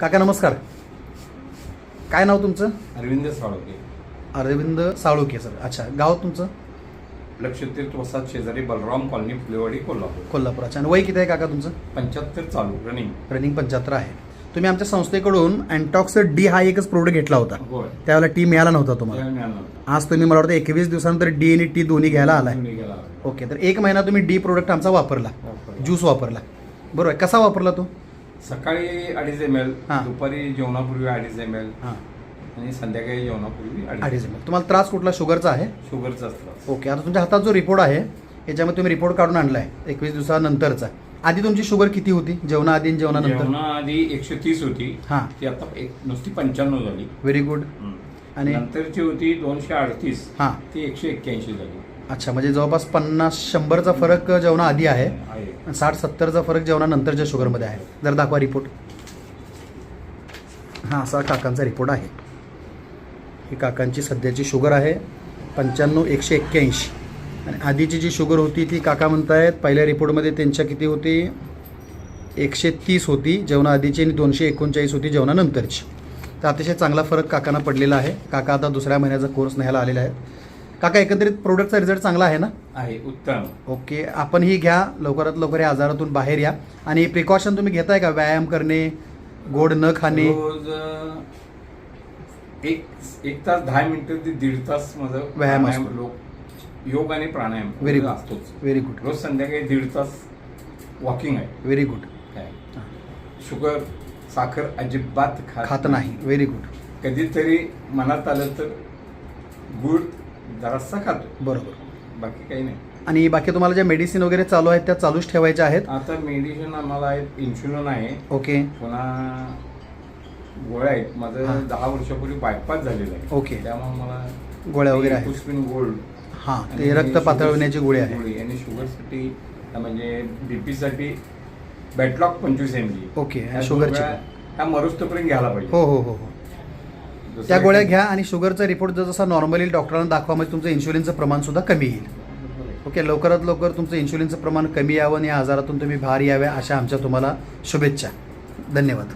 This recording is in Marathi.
काका नमस्कार. काय नाव तुमचं? अरविंद साळोके. अरविंद साळुके सर. अच्छा गाव तुमचं? लक्षतीर्थ वसाहत शेजारी बलराम कॉलनी फुलेवाडी कोल्हापूर. कोल्हापूर. अच्छा आणि वय किती आहे काका तुमचं? पंच्याहत्तर चालू रनिंग. रनिंग पंच्याहत्तर आहे. तुम्ही आमच्या संस्थेकडून अँटॉक्स डी हा एकच प्रोडक्ट घेतला होता. होय. त्यावेळेला टी मिळाला नव्हता तुम्हाला. आज तुम्ही मला वाटतं एकवीस दिवसानंतर डी आणि टी दोन्ही घ्यायला आलाय. ओके तर एक महिना तुम्ही डी प्रोडक्ट आमचा वापरला. वापरला. ज्यूस वापरला. बरोबर आहे कसा वापरला तो? सकाळी अडीच एम एल हा. दुपारी जेवणापूर्वी अडीच एम एल हां. आणि संध्याकाळी जेवणापूर्वी अडीच अडीच ml. तुम्हाला त्रास कुठला? शुगरचा आहे? शुगरचा असतो ओके आता तुमच्या हातात जो रिपोर्ट आहे याच्यामध्ये तुम्ही रिपोर्ट काढून आणला आहे एकवीस दिवसानंतरचा. आधी तुमची शुगर किती होती? जेवणाआधी आणि जेवणानंतर? जेवणाआधी एकशे तीस होती. हां. ती आता एक नुसती पंच्याण्णव झाली. व्हेरी गुड आणि- नंतरची होती दोनशे अडतीस. हां. ती एकशे एक्क्याऐंशी झाली. अच्छा म्हणजे जवळपास पन्नास शंभरचा फरक जेवणाआधी आहे. साठ सत्तरचा फरक जेवणानंतरच्या शुगरमध्ये आहे. जर दाखवा रिपोर्ट हां असा काकांचा रिपोर्ट आहे. ही काकांची सध्याची शुगर आहे पंच्याण्णव एकशे एक्क्याऐंशी. आणि आधीची जी शुगर होती ती काका म्हणतायत पहिल्या रिपोर्टमध्ये त्यांच्या किती होती? एकशे तीस होती जेवणाआधीची आणि दोनशे एकोणचाळीस होती जेवणानंतरची. तर अतिशय चांगला फरक काकांना पडलेला आहे. काका आता दुसऱ्या महिन्याचा कोर्स न्यायला आलेला आहे काका एकंदरीत प्रोडक्टचा रिझल्ट चांगला आहे ना? आहे उत्तम. ओके आपण ही घ्या लवकरात लवकर या आजारातून बाहेर या. आणि प्रिकॉशन तुम्ही घेताय का? व्यायाम करणे गोड न खाणे? रोज अं, एक एक तास दहा मिनिटं ते दीड तास माझं व्यायाम असतो. लो- योग आणि प्राणायाम Very good. असतोच. व्हेरी गुड रोज संध्याकाळी दीड तास वॉकिंग आहे. व्हेरी गुड काय? शुगर साखर अजिबात खात नाही. व्हेरी गुड कधीतरी मनात आलं तर गुळ जरासा खातो बरोबर. बाकी काही नाही. आणि बाकी तुम्हाला ज्या मेडिसिन वगैरे चालू आहेत त्या चालूच ठेवायच्या आहेत? आता मेडिसिन आम्हाला आहे इन्शुलिन आहे. ओके. पुन्हा गोळ्या आहेत. माझं दहा वर्षापूर्वी बायपास झालेलं आहे. ओके. त्यामुळे मला गोळ्या वगैरे आहेत. पुष्पिन गोल्ड हां ते रक्त पातळवण्याची गोळी आहे. गोळी. आणि शुगरसाठी म्हणजे बीपी साठी बॅटलॉक पंचवीस एम जी ओके, आणि शुगरची पण. ह्या मरुस्तोपर्यंत घ्यायला पाहिजे. हो हो हो हो. त्या गोळ्या घ्या आणि शुगरचा रिपोर्ट जर जसा नॉर्मली डॉक्टरांना दाखवा म्हणजे तुमचं इन्शुलिनचं प्रमाण सुद्धा कमी येईल. ओके लवकरात लवकर तुमचं इन्शुलिनचं प्रमाण कमी यावं आणि या आजारातून तुम्ही बाहेर याव्या अशा आमच्या तुम्हाला शुभेच्छा. धन्यवाद.